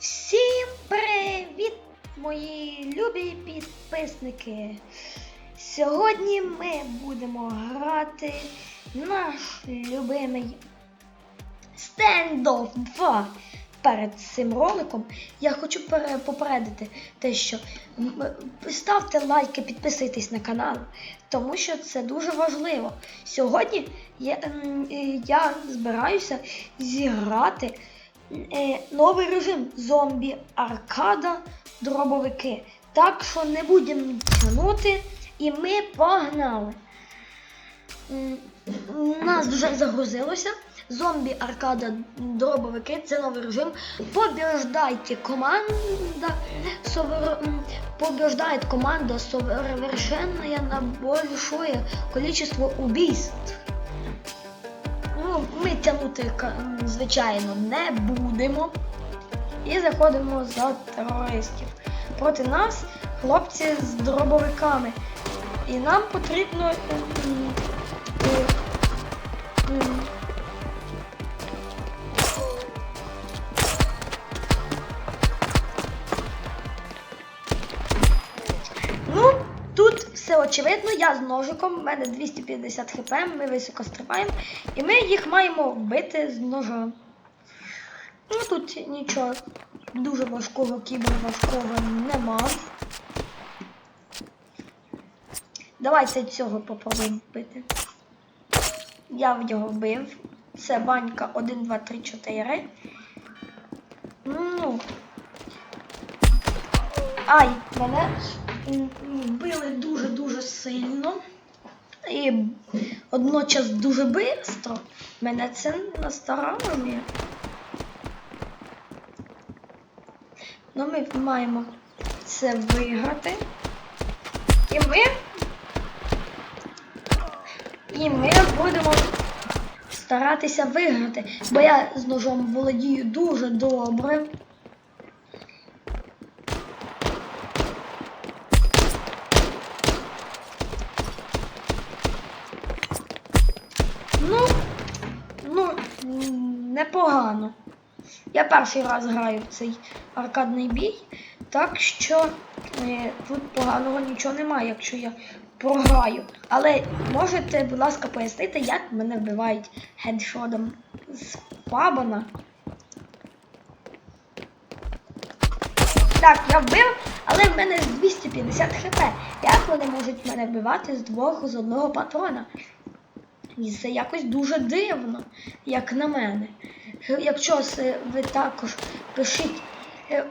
Всім привіт, мої любі підписники! Сьогодні ми будемо грати наш любимий Standoff 2. Перед цим роликом я хочу попередити те, що ставте лайки, підписуйтесь на канал, тому що це дуже важливо. Сьогодні я, е, я збираюся зіграти е, новий режим зомбі аркада дробовики. Так що не будемо тягнути, і ми погнали. Нас вже загрузилося. Зомбі аркада дробовики, це новий режим. Побеждайте команда. совер- м, Побеждает команда совершенная на большое количество убийств. Ну, ми тягнути, звичайно, не будемо. І заходимо за терористів. Проти нас хлопці з дробовиками. І нам потрібно. Все очевидно, я з ножиком, в мене 250 хп, ми високо стрибаємо, і ми їх маємо вбити з ножа. Ну тут нічого дуже важкого, кіберважкого нема. Давайте цього попробуємо вбити. Я його вбив. Це банька 1, 2, 3, 4. Ну. Ай, мене м, вбили дуже-дуже сильно. І одночас дуже швидко. Мене це насторажує. Ну, ми маємо це виграти. І ми. І ми будемо старатися виграти, бо я з ножом володію дуже добре. Непогано. Я перший раз граю в цей аркадний бій, так що е, тут поганого нічого немає, якщо я програю. Але можете, будь ласка, пояснити, як мене вбивають хедшотом з Фабана. Так, я вбив, але в мене з 250 хп. Як вони можуть мене вбивати з двох з одного патрона? І це якось дуже дивно, як на мене. Якщо ви також пишіть, е,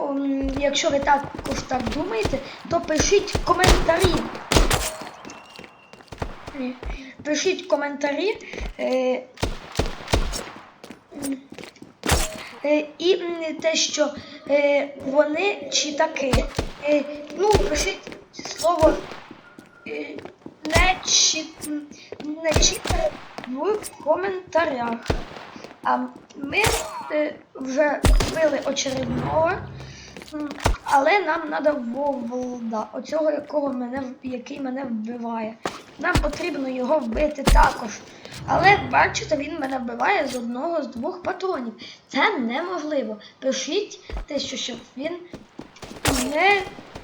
якщо ви також так думаєте, то пишіть коментарі. Пишіть коментарі. Е, е, і те, що вони чи таки. Ну, пишіть слово не, чи, не читайте в коментарях. А ми е, вже вбили очередного, але нам треба вовлда, оцього, якого мене, який мене вбиває. Нам потрібно його вбити також. Але бачите, він мене вбиває з одного з двох патронів. Це неможливо. Пишіть те, що щоб він не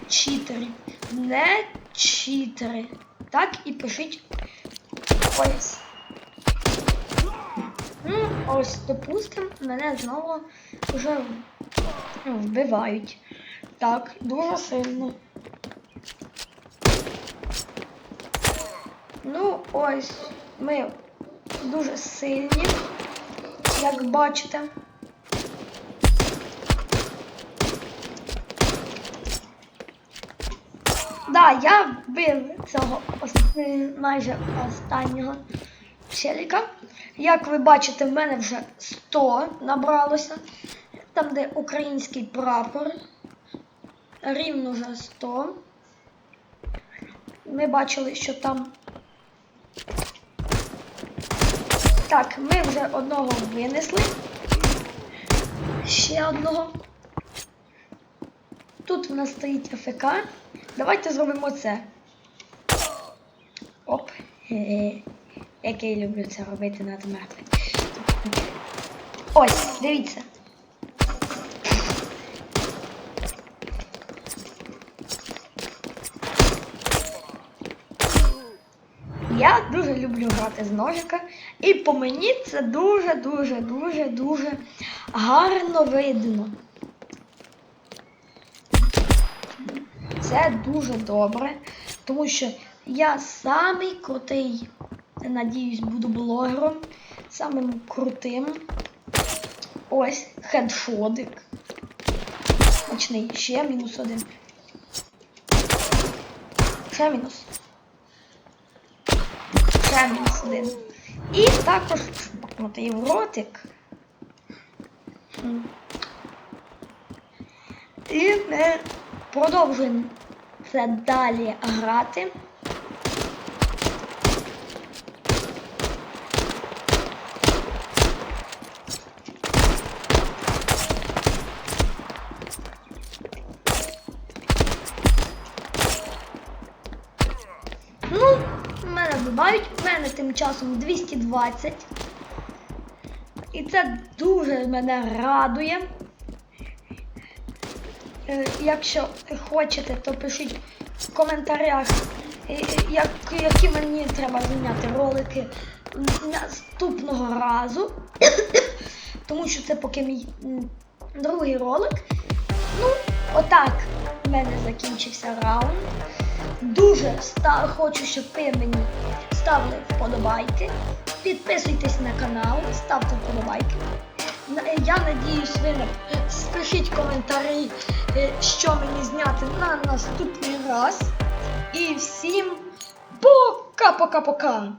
читери. Не читери. Так і пишіть ось. Ну, ось, допустим, мене знову вже ну, вбивають. Так, дуже сильно. Ну, ось, ми дуже сильні, як бачите. Да, я вбив цього майже останнього челіка. Як ви бачите, в мене вже 100 набралося. Там, де український прапор. Рівно вже 100. Ми бачили, що там. Так, ми вже одного винесли. Ще одного. Тут в нас стоїть АФК. Давайте зробимо це. Оп. Е, е, як я люблю це робити над мертвим. Ось, дивіться. Я дуже люблю грати з ножика, і по мені це дуже-дуже-дуже дуже гарно видно. Це дуже добре, тому що я самий крутий, надіюсь, буду блогером, самим крутим. Ось хедшотик. Смачний. Ще мінус один. Ще мінус. Ще мінус один. І також шмакнутий в ротик. І ми продовжуємо це далі грати. Ну, мене вбивають, в мене тим часом 220. І це дуже мене радує. Е, Якщо хочете, то пишіть в коментарях, е, як, які мені треба зняти ролики наступного разу. Тому що це поки мій другий ролик. Ну, отак в мене закінчився раунд. Дуже ста- хочу, щоб ви мені ставили вподобайки. Підписуйтесь на канал, ставте вподобайки. На- Я надіюсь, ви спишіть коментарі, е, що мені зняти на наступний раз. І всім пока-пока-пока!